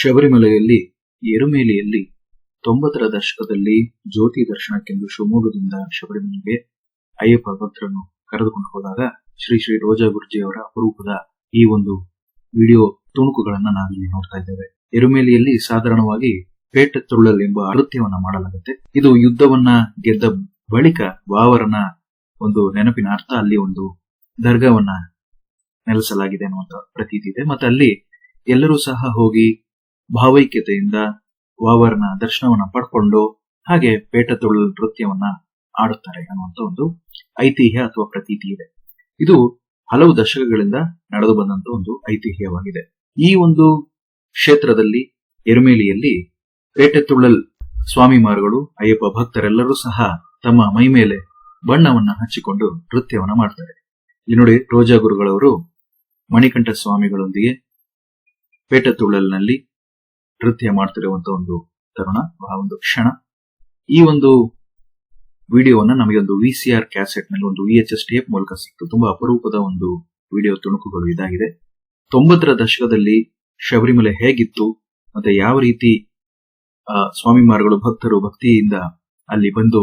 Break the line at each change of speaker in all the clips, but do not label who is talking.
ಶಬರಿಮಲೆಯಲ್ಲಿ ಎರುಮೇಲಿಯಲ್ಲಿ ತೊಂಬತ್ತರ ದಶಕದಲ್ಲಿ ಜ್ಯೋತಿ ದರ್ಶನಕ್ಕೆಂದು ಶಿವಮೊಗ್ಗದಿಂದ ಶಬರಿಮಲೆಗೆ ಅಯ್ಯಪ್ಪ ಭಕ್ತರನ್ನು ಕರೆದುಕೊಂಡು ಹೋದಾಗ ಶ್ರೀ ಶ್ರೀ ರೋಜಾ ಗುರುಜಿಯವರ ಅಪರೂಪದ ಈ ಒಂದು ವಿಡಿಯೋ ತುಣುಕುಗಳನ್ನ ನಾವಿಲ್ಲಿ ನೋಡ್ತಾ ಇದ್ದೇವೆ. ಎರುಮೇಲಿಯಲ್ಲಿ ಸಾಧಾರಣವಾಗಿ ಪೇಟ ತುರುಳಲ್ ಎಂಬ ನೃತ್ಯವನ್ನ ಮಾಡಲಾಗುತ್ತೆ. ಇದು ಯುದ್ಧವನ್ನ ಗೆದ್ದ ಬಳಿಕ ಬಾವರನ ಒಂದು ನೆನಪಿನ ಅರ್ಥ, ಅಲ್ಲಿ ಒಂದು ದರ್ಗಾವನ್ನ ನೆಲೆಸಲಾಗಿದೆ ಅನ್ನುವಂತ ಪ್ರತೀತಿ ಇದೆ. ಮತ್ತೆ ಅಲ್ಲಿ ಎಲ್ಲರೂ ಸಹ ಹೋಗಿ ಭಾವೈಕ್ಯತೆಯಿಂದ ವಾವರ್ನ ದರ್ಶನವನ್ನ ಪಡ್ಕೊಂಡು ಹಾಗೆ ಪೇಟ ತುಳ್ಳಲ್ ನೃತ್ಯವನ್ನ ಆಡುತ್ತಾರೆ ಅನ್ನುವಂತ ಒಂದು ಐತಿಹ್ಯ ಅಥವಾ ಪ್ರತೀತಿ ಇದೆ. ಇದು ಹಲವು ದಶಕಗಳಿಂದ ನಡೆದು ಬಂದಂತ ಒಂದು ಐತಿಹ್ಯವಾಗಿದೆ. ಈ ಒಂದು ಕ್ಷೇತ್ರದಲ್ಲಿ, ಎರುಮೇಲಿಯಲ್ಲಿ ಪೇಟೆ ಸ್ವಾಮಿ ಸ್ವಾಮಿಮಾರುಗಳು, ಅಯ್ಯಪ್ಪ ಭಕ್ತರೆಲ್ಲರೂ ಸಹ ತಮ್ಮ ಮೈ ಮೇಲೆ ಬಣ್ಣವನ್ನ ಹಚ್ಚಿಕೊಂಡು ನೃತ್ಯವನ್ನ ಮಾಡ್ತಾರೆ. ಇಲ್ಲಿ ನೋಡಿ ರೋಜಾ ಗುರುಗಳವರು ಮಣಿಕಂಠ ಸ್ವಾಮಿಗಳೊಂದಿಗೆ ಪೇಟೆ ತುಳ್ಳಲ್ನಲ್ಲಿ ನೃತ್ಯ ಮಾಡ್ತಿರುವಂತ ಒಂದು ತರುಣ ಆ ಒಂದು ಕ್ಷಣ. ಈ ಒಂದು ವಿಡಿಯೋವನ್ನ ನಮಗೆ ಒಂದು ವಿ ಸಿ ಆರ್ ಕ್ಯಾಸೆಟ್ನಲ್ಲಿ ಒಂದು ವಿ ಎಚ್ ಎಸ್ ಟೇಪ್ ಮೂಲಕ ಸಿಕ್ತು. ತುಂಬಾ ಅಪರೂಪದ ಒಂದು ವಿಡಿಯೋ ತುಣುಕುಗಳು ಇದಾಗಿದೆ. ತೊಂಬತ್ತರ ದಶಕದಲ್ಲಿ ಶಬರಿಮಲೆ ಹೇಗಿತ್ತು ಮತ್ತೆ ಯಾವ ರೀತಿ ಆ, ಸ್ವಾಮಿಮಾರುಗಳು ಭಕ್ತರು ಭಕ್ತಿಯಿಂದ ಅಲ್ಲಿ ಬಂದು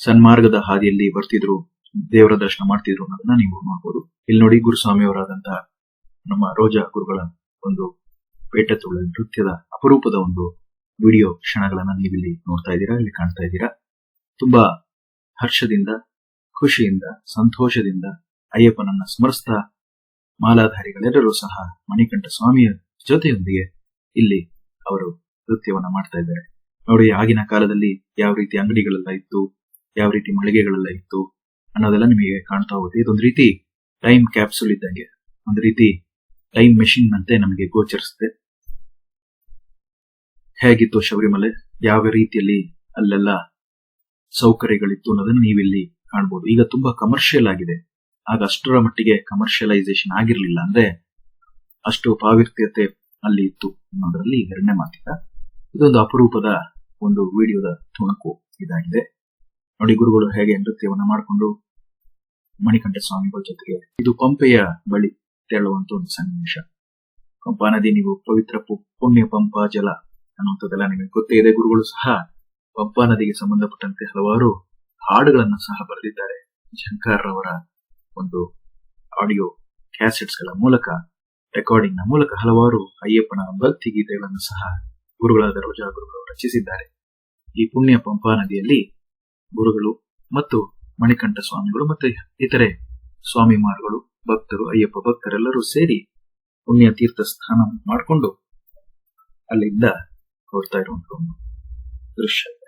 ಸನ್ಮಾರ್ಗದ ಹಾದಿಯಲ್ಲಿ ಬರ್ತಿದ್ರು ದೇವರ ದರ್ಶನ ಮಾಡ್ತಿದ್ರು ಅನ್ನೋದನ್ನ ನೀವು ನೋಡ್ಬೋದು. ಇಲ್ಲಿ ನೋಡಿ ಗುರುಸ್ವಾಮಿಯವರಾದಂತಹ ನಮ್ಮ ರೋಜಾ ಗುರುಗಳ ಒಂದು ಪೇಟ ತುಳ್ಳ ನೃತ್ಯದ ಅಪರೂಪದ ಒಂದು ವಿಡಿಯೋ ಕ್ಷಣಗಳನ್ನ ನೀವಿಲ್ಲಿ ನೋಡ್ತಾ ಇದ್ದೀರಾ, ಇಲ್ಲಿ ಕಾಣ್ತಾ ಇದ್ದೀರಾ. ತುಂಬಾ ಹರ್ಷದಿಂದ, ಖುಷಿಯಿಂದ, ಸಂತೋಷದಿಂದ ಅಯ್ಯಪ್ಪನನ್ನ ಸ್ಮರಿಸ್ತಾ ಮಾಲಾಧಾರಿಗಳೆಲ್ಲರೂ ಸಹ ಮಣಿಕಂಠ ಸ್ವಾಮಿಯ ಜೊತೆಯೊಂದಿಗೆ ಇಲ್ಲಿ ಅವರು ನೃತ್ಯವನ್ನ ಮಾಡ್ತಾ ಇದ್ದಾರೆ. ನೋಡಿ, ಆಗಿನ ಕಾಲದಲ್ಲಿ ಯಾವ ರೀತಿ ಅಂಗಡಿಗಳೆಲ್ಲ ಇತ್ತು, ಯಾವ ರೀತಿ ಮಳಿಗೆಗಳೆಲ್ಲ ಇತ್ತು ಅನ್ನೋದೆಲ್ಲ ನಿಮಗೆ ಕಾಣ್ತಾ ಹೋಗುತ್ತೆ. ಇದೊಂದು ರೀತಿ ಟೈಮ್ ಕ್ಯಾಪ್ಸುಲ್ ಇದ್ದಂಗೆ. ಒಂದು ರೀತಿ ಟೈಮ್ ಮೆಷಿನ್ ಅಂತೆ ನಮಗೆ ಗೋಚರಿಸುತ್ತೆ. ಹೇಗಿತ್ತು ಶಬರಿಮಲೆ? ಯಾವ ರೀತಿಯಲ್ಲಿ ಅಲ್ಲೆಲ್ಲ ಸೌಕರ್ಯಗಳಿತ್ತು ಅನ್ನೋದನ್ನ ನೀವಿಲ್ಲಿ ಕಾಣ್ಬೋದು. ಈಗ ತುಂಬಾ ಕಮರ್ಷಿಯಲ್ ಆಗಿದೆ. ಆಗ ಅಷ್ಟರ ಮಟ್ಟಿಗೆ ಕಮರ್ಷಿಯಲೈಸೇಷನ್ ಆಗಿರಲಿಲ್ಲ ಅಂದ್ರೆ ಅಷ್ಟು ಪಾವಿತ್ರ್ಯತೆ ಅಲ್ಲಿ ಇತ್ತು ಅನ್ನೋದರಲ್ಲಿ ಎರಡನೇ ಮಾತಿಲ್ಲ ಇದೊಂದು ಅಪರೂಪದ ಒಂದು ವಿಡಿಯೋದ ತುಣುಕು ಇದಾಗಿದೆ. ನೋಡಿ ಗುರುಗಳು ಹೇಗೆ ನೃತ್ಯವನ್ನ ಮಾಡಿಕೊಂಡು ಮಣಿಕಂಠ ಸ್ವಾಮಿಗಳ ಜೊತೆಗೆ ಇದು ಪಂಪೆಯ ಬಳಿ ತೆರಳುವಂತ ಒಂದು ಸನ್ನಿವೇಶ. ಪಂಪಾ ನದಿ, ನೀವು ಪವಿತ್ರ ಪುಣ್ಯ ಪಂಪ ಜಲ ಅನ್ನುವಂಥದ್ದೆಲ್ಲ ನಿಮಗೆ ಗೊತ್ತೇ ಇದೆ, ಗುರುಗಳು ಸಹ ಪಂಪಾ ನದಿಗೆ ಸಂಬಂಧಪಟ್ಟಂತೆ ಹಲವಾರು ಹಾಡುಗಳನ್ನು ಸಹ ಬರೆದಿದ್ದಾರೆ. ಶಂಕರ್ ಅವರ ಒಂದು ಆಡಿಯೋ ಕ್ಯಾಸೆಟ್ಸ್ಗಳ ಮೂಲಕ ರೆಕಾರ್ಡಿಂಗ್ನ ಮೂಲಕ ಹಲವಾರು ಅಯ್ಯಪ್ಪನ ಭಕ್ತಿ ಗೀತೆಗಳನ್ನು ಸಹ ಗುರುಗಳಾದ ರೋಜಾ ಗುರುಗಳು ರಚಿಸಿದ್ದಾರೆ. ಈ ಪುಣ್ಯ ಪಂಪಾ ನದಿಯಲ್ಲಿ ಗುರುಗಳು ಮತ್ತು ಮಣಿಕಂಠ ಸ್ವಾಮಿಗಳು ಮತ್ತು ಇತರೆ ಸ್ವಾಮಿಮಾರುಗಳು ಭಕ್ತರು, ಅಯ್ಯಪ್ಪ ಭಕ್ತರೆಲ್ಲರೂ ಸೇರಿ ಪುಣ್ಯ ತೀರ್ಥ ಸ್ನಾನ ಮಾಡಿಕೊಂಡು ಅಲ್ಲಿಂದ fourth, I don't know.